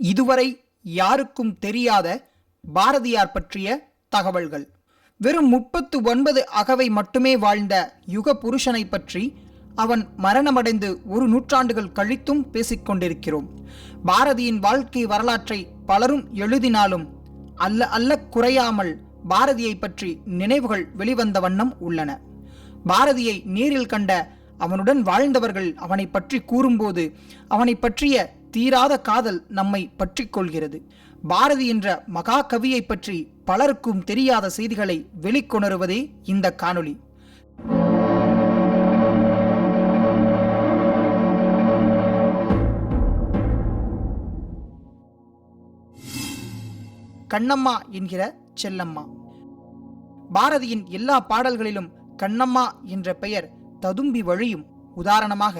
இதுவரை யாருக்கும் தெரியாத பாரதியார் பற்றிய தகவல்கள். வெறும் முப்பத்து ஒன்பது அகவை மட்டுமே வாழ்ந்த யுக புருஷனை பற்றி அவன் மரணமடைந்து ஒரு நூற்றாண்டுகள் கழித்தும் பேசிக்கொண்டிருக்கிறோம் பாரதியின் வாழ்க்கை வரலாற்றை பலரும் எழுதினாலும் அல்ல அல்ல குறையாமல் பாரதியை பற்றி நினைவுகள் வெளிவந்த வண்ணம் உள்ளன. பாரதியை நேரில் கண்ட அவனுடன் வாழ்ந்தவர்கள் அவனை பற்றி கூறும்போது அவனை பற்றிய தீராத காதல் நம்மை பற்றி கொள்கிறது பாரதி என்ற மகா கவியை பற்றி பலருக்கும் தெரியாத செய்திகளை வெளிக்கொணருவதே இந்த காணொளி. கண்ணம்மா என்கிற செல்லம்மா. பாரதியின் எல்லா பாடல்களிலும் கண்ணம்மா என்ற பெயர் ததும்பி வழியும். உதாரணமாக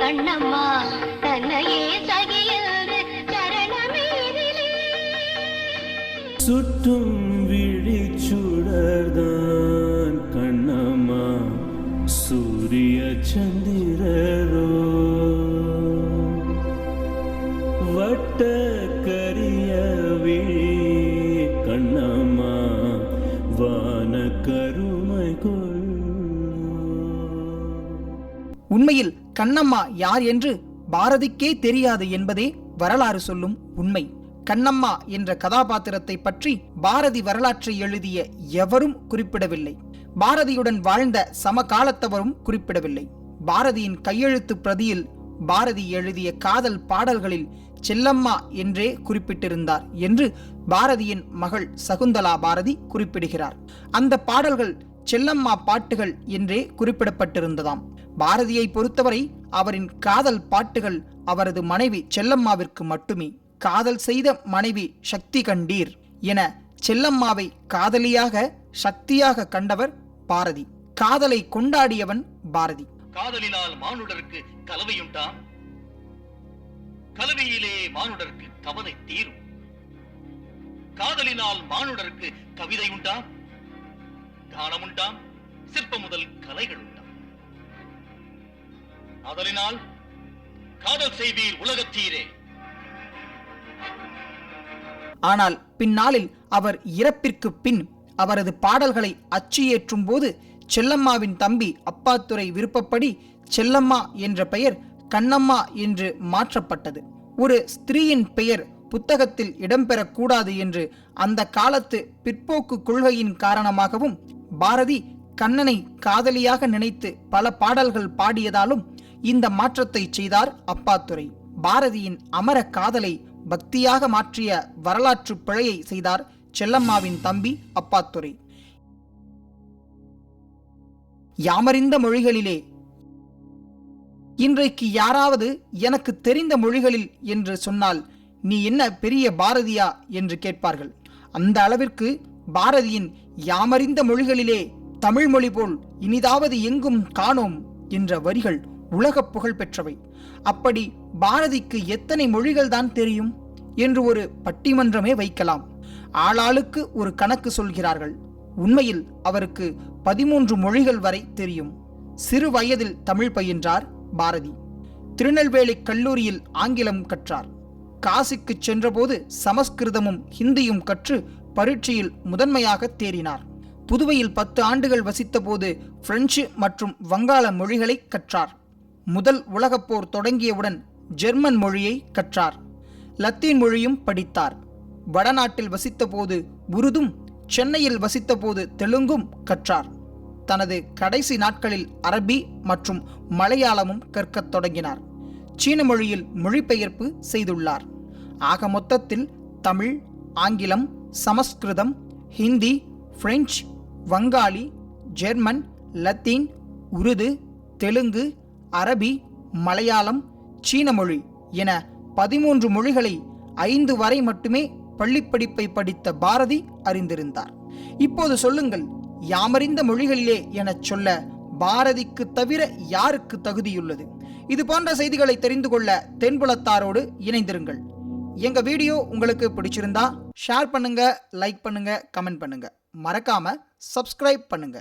கண்ணம்மா தன்னையே சகியென்று சரணமேதிலே. சுற்றும் விழிச்சுடர்தான் கண்ணம்மா சூரிய சந்திரரோ. வட்ட கரிய விழி கண்ணம்மா வான கருமை கொள்ளோ உண்மையில் கண்ணம்மா யார் என்று பாரதிக்கே தெரியாது என்பதே வரலாறு சொல்லும் உண்மை. கண்ணம்மா என்ற கதாபாத்திரத்தை பற்றி பாரதி வரலாற்றை எழுதிய எவரும் குறிப்பிடவில்லை. பாரதியுடன் வாழ்ந்த சமகாலத்தவரும் குறிப்பிடவில்லை. பாரதியின் கையெழுத்து பிரதியில் பாரதி எழுதிய காதல் பாடல்களில் செல்லம்மா என்றே குறிப்பிட்டிருந்தார் என்று பாரதியின் மகள் சகுந்தலா பாரதி குறிப்பிடுகிறார். அந்த பாடல்கள் செல்லம்மா பாட்டுகள் என்றே குறிப்பிடப்பட்டிருந்ததாம். பாரதியை பொறுத்தவரை அவரின் காதல் பாட்டுகள் அவரது மனைவி செல்லம்மாவிற்கு மட்டுமே. காதல் செய்த மனைவி சக்தி கண்டீர் என செல்லம்மாவை காதலியாக சக்தியாக கண்டவர் பாரதி. காதலை கொண்டாடியவன் பாரதி. காதலினால் மானுடருக்கு கலவையுண்டாம் கலவையிலே மானுடருக்கு கவலை தீரும். காதலினால் மானுடருக்கு கவிதை உண்டாம் கானம் உண்டாம் சிற்பம் முதல் கலைகள் உண்டாம் காதலினால் காதல் செய்வீர் உலகத்தீரே. ஆனால் பின்னாளில் அவர் இறப்பிற்கு பின் அவரது பாடல்களை அச்சு ஏற்றும் போது செல்லம்மாவின் தம்பி அப்பாத்துறை விருப்பப்படி செல்லம்மா என்ற பெயர் கண்ணம்மா என்று மாற்றப்பட்டது. ஒரு ஸ்திரீயின் பெயர் புத்தகத்தில் இடம்பெறக்கூடாது என்று அந்த காலத்து பிற்போக்கு கொள்கையின் காரணமாகவும் பாரதி கண்ணனை காதலியாக நினைத்து பல பாடல்கள் பாடியதாலும் இந்த மாற்றத்தை செய்தார் அப்பாத்துரை பாரதியின் அமர காதலை பக்தியாக மாற்றிய வரலாற்று பிழையை செய்தார் செல்லம்மாவின் தம்பி அப்பாத்துரை யாமறிந்த மொழிகளிலே இன்றைக்கு யாராவது எனக்கு தெரிந்த மொழிகளில் என்று சொன்னால் நீ என்ன பெரிய பாரதியா? என்று கேட்பார்கள். அந்த அளவிற்கு பாரதியின் யாமறிந்த மொழிகளிலே தமிழ் மொழி போல் இனிதாவது எங்கும் காணோம் என்ற வரிகள் உலகப் புகழ் பெற்றவை. அப்படி பாரதிக்கு எத்தனை மொழிகள் தான் தெரியும் என்று ஒரு பட்டிமன்றமே வைக்கலாம். ஆளாளுக்கு ஒரு கணக்கு சொல்கிறார்கள். உண்மையில் அவருக்கு பதிமூன்று மொழிகள் வரை தெரியும். சிறு வயதில் தமிழ் பயின்றார் பாரதி. திருநெல்வேலி கல்லூரியில் ஆங்கிலம் கற்றார். காசிக்கு சென்றபோது சமஸ்கிருதமும் ஹிந்தியும் கற்று பரீட்சையில் முதன்மையாக தேறினார். புதுவையில் பத்து ஆண்டுகள் வசித்தபோது பிரெஞ்சு மற்றும் வங்காள மொழிகளை கற்றார். முதல் உலகப்போர் தொடங்கியவுடன் ஜெர்மன் மொழியை கற்றார். லத்தீன் மொழியும் படித்தார். வடநாட்டில் வசித்தபோது உருதும் சென்னையில் வசித்தபோது தெலுங்கும் கற்றார். தனது கடைசி நாட்களில் அரபி மற்றும் மலையாளமும் கற்கத் தொடங்கினார். சீன மொழியில் மொழிபெயர்ப்பு செய்துள்ளார். ஆக மொத்தத்தில் தமிழ் ஆங்கிலம் சமஸ்கிருதம் ஹிந்தி பிரெஞ்சு வங்காளி ஜெர்மன் லத்தீன் உருது தெலுங்கு அரபி மலையாளம் சீன மொழி என பதிமூன்று மொழிகளை ஐந்து வரை மட்டுமே பள்ளிப்படிப்பை படித்த பாரதி அறிந்திருந்தார். இப்போது சொல்லுங்கள் யாமறிந்த மொழிகளிலே எனச் சொல்ல பாரதிக்கு தவிர யாருக்கு தகுதியுள்ளது? இது போன்ற செய்திகளை தெரிந்து கொள்ள தென்புலத்தாரோடு இணைந்திருங்கள். எங்க வீடியோ உங்களுக்கு பிடிச்சிருந்தா ஷேர் பண்ணுங்க லைக் பண்ணுங்க கமெண்ட் பண்ணுங்க. மறக்காம சப்ஸ்கிரைப் பண்ணுங்க.